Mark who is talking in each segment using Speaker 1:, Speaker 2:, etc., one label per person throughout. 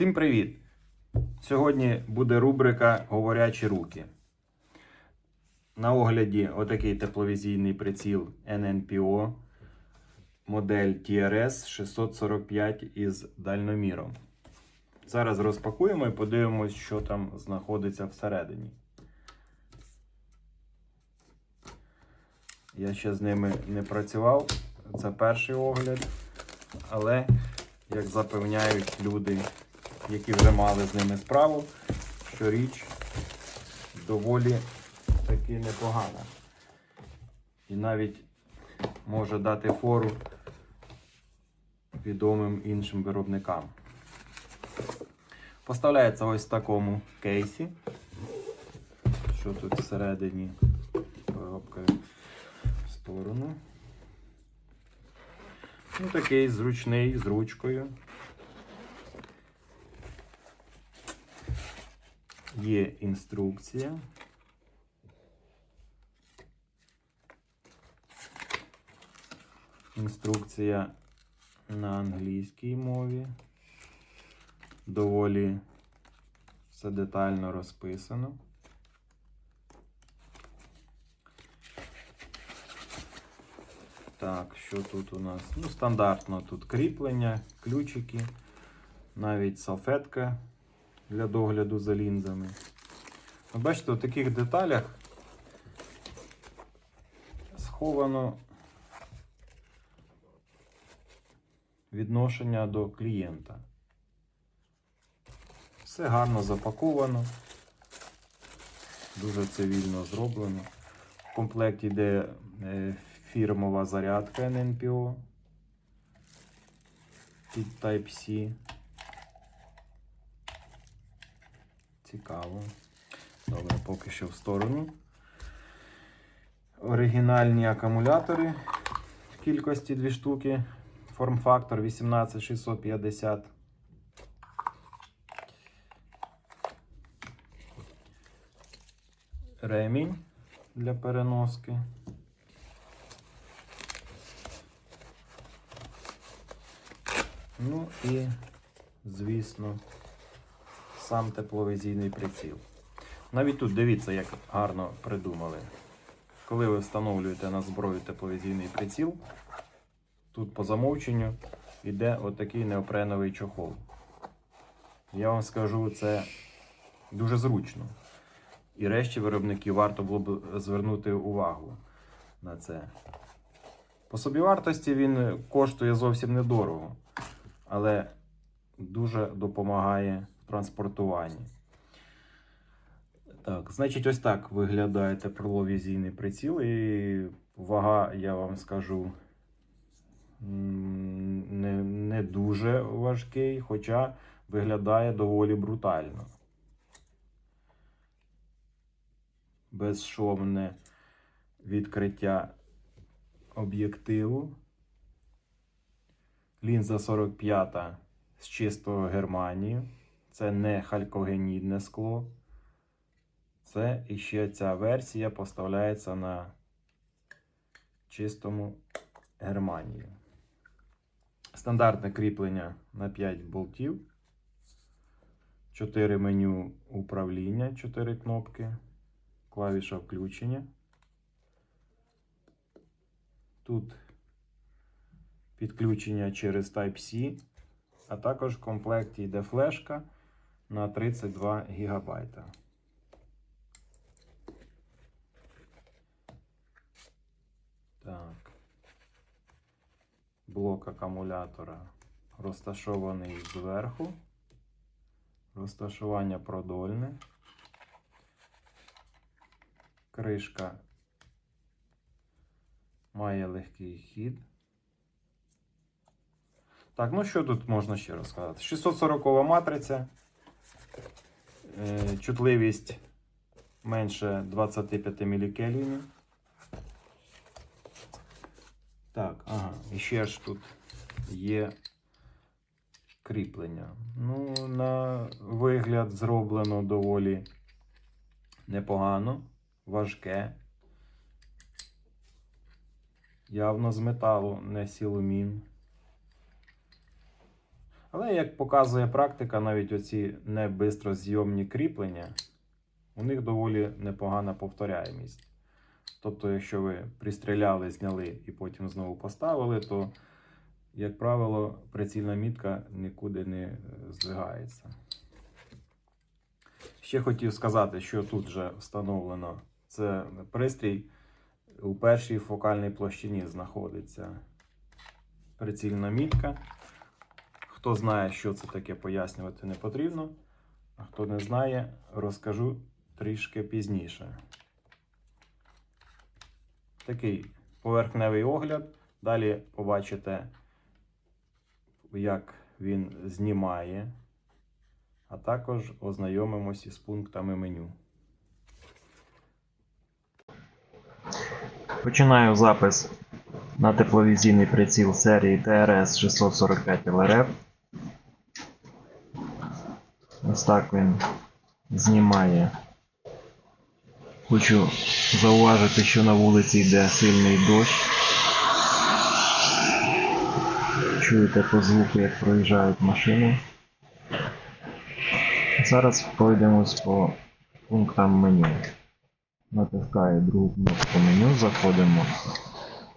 Speaker 1: Всім привіт! Сьогодні буде рубрика Говорячі руки. На огляді отакий тепловізійний приціл NNPO модель TRS 645 із дальноміром. Зараз розпакуємо і подивимось, що там знаходиться всередині. Я ще з ними не працював. Це перший огляд. Але, як запевняють люди, які вже мали з ними справу, що річ доволі таки непогана. І навіть може дати фору відомим іншим виробникам. Поставляється ось в такому кейсі. Що тут всередині коробкою в сторону. Ну, такий зручний з ручкою. Є інструкція. Інструкція на англійській мові. Доволі все детально розписано. Так, що тут у нас? Ну, стандартно тут кріплення, ключики, навіть салфетка для догляду за лінзами. Ви бачите, у таких деталях сховано відношення до клієнта. Все гарно запаковано, дуже цивільно зроблено. В комплекті йде е, фірмова зарядка NNPO під Type-C. Цікаво. Добре, поки що в сторону. Оригінальні акумулятори в кількості 2 штуки. Форм-фактор 18650. Ремінь для переноски. Ну і, звісно, сам тепловізійний приціл. Навіть тут дивіться, як гарно придумали. Коли ви встановлюєте на зброю тепловізійний приціл, тут по замовченню йде отакий неопреновий чохол. Я вам скажу, це дуже зручно. І решті виробників варто було б звернути увагу на це. По собівартості він коштує зовсім недорого, але дуже допомагає транспортуванні. Так, значить, ось так виглядає тепловізійний приціл. І вага, я вам скажу, не, не дуже важкий, хоча виглядає доволі брутально. Безшовне відкриття об'єктиву. Лінза 45 з чистого Германії. Це не халькогенідне скло. Це і ще ця версія поставляється на чистому Германії. Стандартне кріплення на 5 болтів. 4 меню управління, 4 кнопки, клавіша включення. Тут підключення через Type-C, а також в комплекті йде флешка на 32 ГБ. Так. Блок акумулятора розташований зверху. Розташування продольне. Кришка має легкий хід. Так, ну що тут можна ще розказати? 640 матриця. Е, Чутливість менше 25 мілікельвінів. Так, ага, і ще ж тут є кріплення. Ну, на вигляд зроблено доволі непогано, важке. Явно з металу, не сілумін. Але як показує практика, навіть оці небистрозйомні кріплення, у них доволі непогана повторяємість. Тобто, якщо ви пристріляли, зняли і потім знову поставили, то, як правило, прицільна мітка нікуди не е, здвигається. Ще хотів сказати, що тут вже встановлено це пристрій у першій фокальній площині знаходиться прицільна мітка. Хто знає, що це таке, пояснювати не потрібно. А хто не знає, розкажу трішки пізніше. Такий поверхневий огляд. Далі побачите, як він знімає, а також ознайомимося із пунктами меню. Починаю запис на тепловізійний приціл серії ТРС 645 ЛРФ. Ось так він знімає. Хочу зауважити, що на вулиці йде сильний дощ. Чуєте по звуку, як проїжджають машини. Зараз пройдемось по пунктам меню. Натискаю другу кнопку меню, заходимо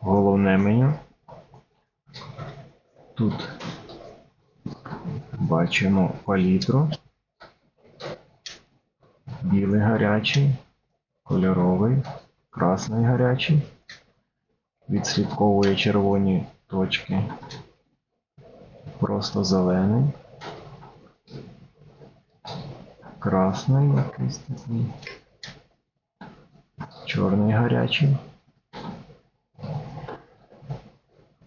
Speaker 1: в головне меню. Тут бачимо палітру. Білий гарячий, кольоровий, красний гарячий. Відслідковує червоні точки. Просто зелений. Красний якийсь такий. Чорний гарячий.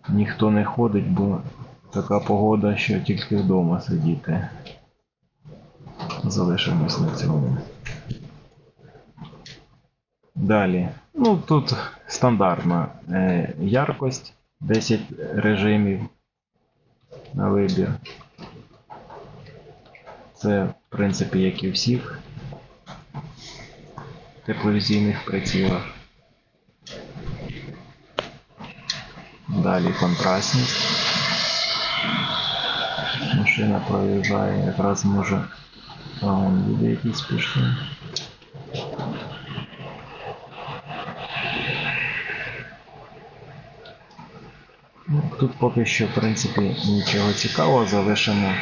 Speaker 1: Ніхто не ходить, бо така погода, що тільки вдома сидіти. Залишимось на цьому. Далі. Ну, тут стандартна е, яркость, 10 режимів на вибір. Це, в принципі, як і всіх тепловізійних прицілах. Далі контрастність. Машина проїжджає, якраз може. А вон люди якісь пішли. Тут поки що, в принципі, нічого цікавого, залишимо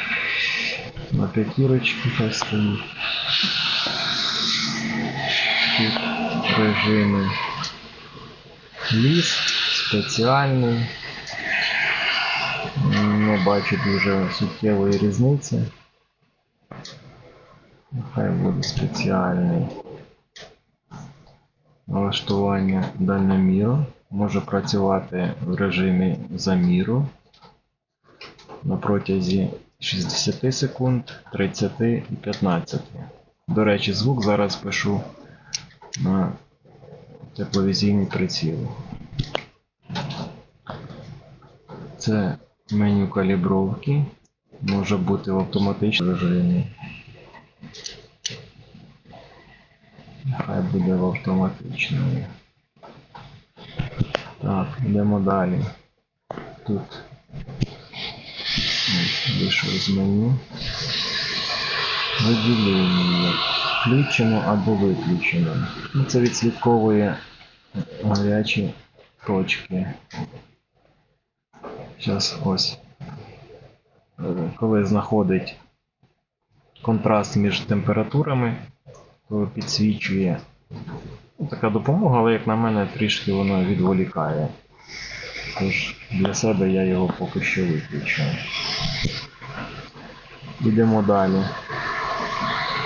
Speaker 1: на п'ятірочки, хай стоїть. Тут режими ліс, спеціальний. Не бачу дуже суттєвої різниці. Нехай буде спеціальний. Налаштування дальноміру. Може працювати в режимі заміру на протязі 60 секунд, 30 і 15. До речі, звук зараз пишу на тепловізійний приціл. Це меню калібровки. Може бути в автоматичному режимі. Нехай буде в автоматичному. Так, йдемо далі. Тут вийшов з меню. Виділення. Включено або виключено. Ну, Це відслідковує гарячі точки. Зараз ось. Коли знаходить контраст між температурами, то підсвічує така допомога, але як на мене трішки воно відволікає. Тож для себе я його поки що виключаю. Йдемо далі.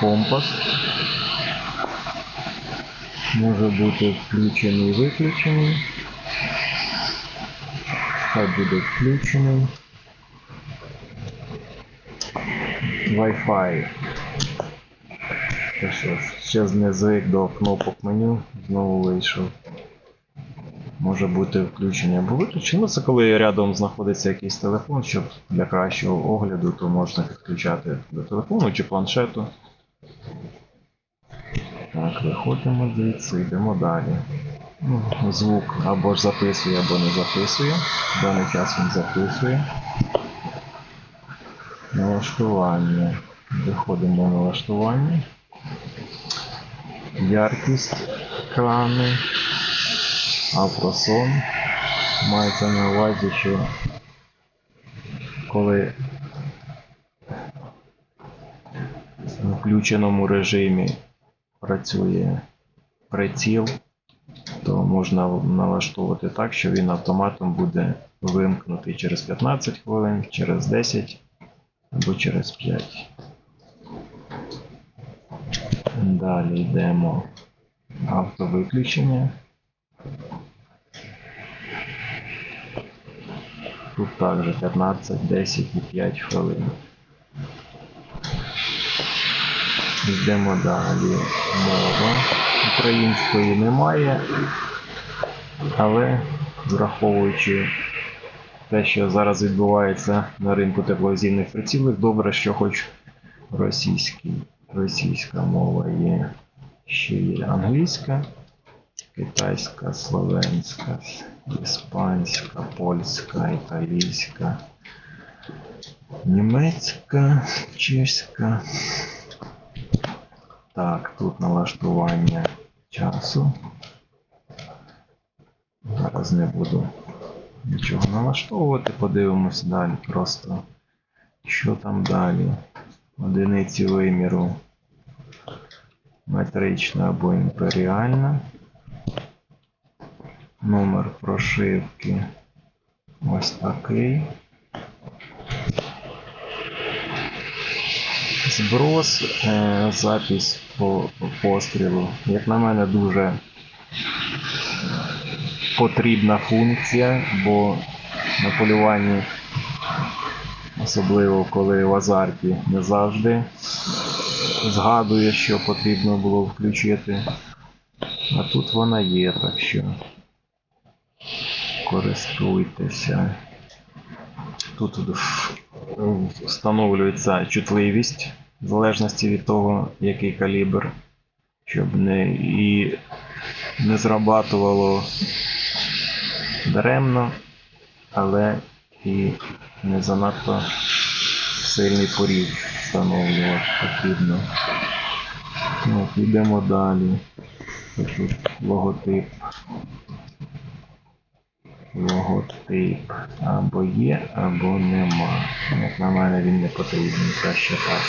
Speaker 1: Компас. Може бути включений і виключений. Хай буде включений. Wi-Fi. Та що ж, ще не звик до кнопок меню, знову вийшов. Може бути включення. Ну, це коли рядом знаходиться якийсь телефон, щоб для кращого огляду, то можна підключати до телефону чи планшету. Так, виходимо звідси, йдемо далі. Ну, звук або ж записує, або не записує. В даний час він записує. Налаштування. Виходимо в налаштування. Яркість екрану. Автосон. Мається на увазі, що коли в включеному режимі працює приціл, то можна налаштовувати так, що він автоматом буде вимкнутий через 15 хвилин, через 10 або через 5. Далі йдемо автовиключення. Тут також 15, 10 і 5 хвилин. Йдемо далі. Мова. Української немає, але враховуючи те, що зараз відбувається на ринку тепловізійних прицілів, добре, що хоч російський, російська мова є, ще є англійська, китайська, словенська, іспанська, польська, італійська, німецька, чеська. Так, тут налаштування часу. Зараз не буду нічого налаштовувати, подивимось далі просто. Що там далі? Одиниці виміру метрична або імперіальна. Номер прошивки ось такий. Зброс, е, запись по пострілу. Як на мене, дуже потрібна функція, бо на полюванні, особливо коли в азарті не завжди згадує, що потрібно було включити. А тут вона є, так що користуйтеся. Тут встановлюється чутливість в залежності від того, який калібр, щоб не і не зрабатувало даремно, але і не занадто сильний поріг встановлювати потрібно. Ну, Йдемо далі. Тут логотип. Логотип або є, або нема. Як на мене він не потрібний, краще так.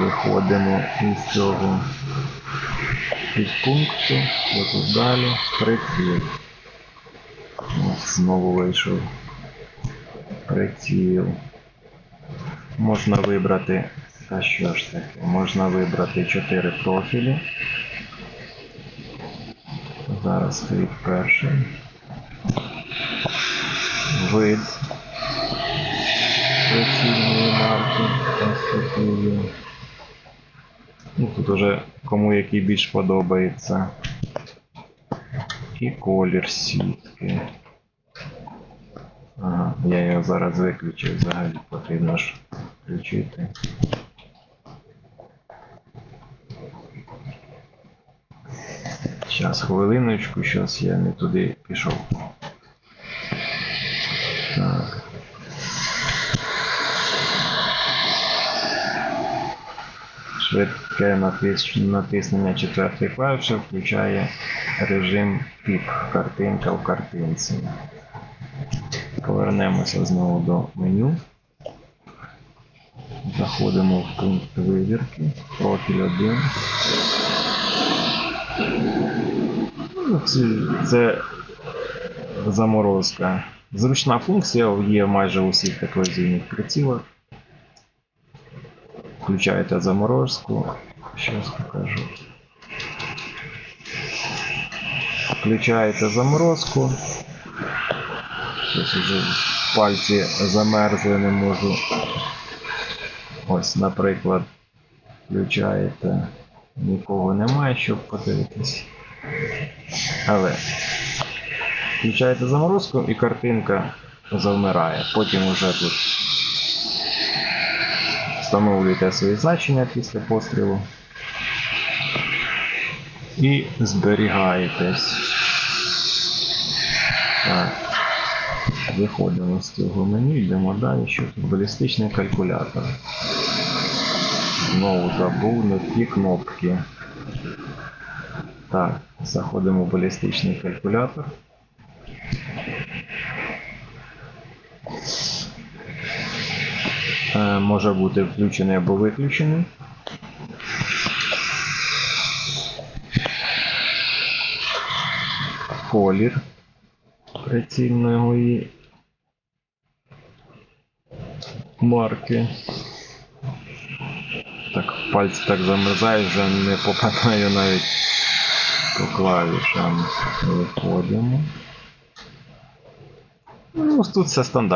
Speaker 1: Виходимо із цього підпункту, тут далі, приціл. Ось знову вийшов приціл. Можна вибрати, а що ж таке, можна вибрати 4 профілі. Зараз стоїть перший. Вид прицільної марки. Є. Ну, тут уже кому який більш подобається. І колір сітки. Ага, я його зараз виключив, взагалі потрібно ж включити. Зараз хвилиночку, зараз я не туди пішов. Швидке натиснення четвертої клавіші включає режим піп картинка в картинці. Повернемося знову до меню. Заходимо в пункт вибірки, профіль 1. Ну, Це, заморозка. Зручна функція є майже у всіх тепловізійних прицілах. Включаєте заморозку. Щас покажу. Включаєте заморозку. Щось вже пальці замерзли, не можу. Ось, наприклад, включаєте. Нікого немає, щоб подивитись. Але включаєте заморозку і картинка завмирає. Потім вже тут встановлюєте свої значення після пострілу і зберігаєтесь. Так. Виходимо з цього меню, йдемо далі, що тут балістичний калькулятор. Знову забув не ті кнопки. Так, заходимо в балістичний калькулятор. Може бути включений або виключений. Колір прицільної марки. Так, пальці так замерзають, вже не попадаю навіть по клавішам. Виходимо. Ну, тут все стандартно.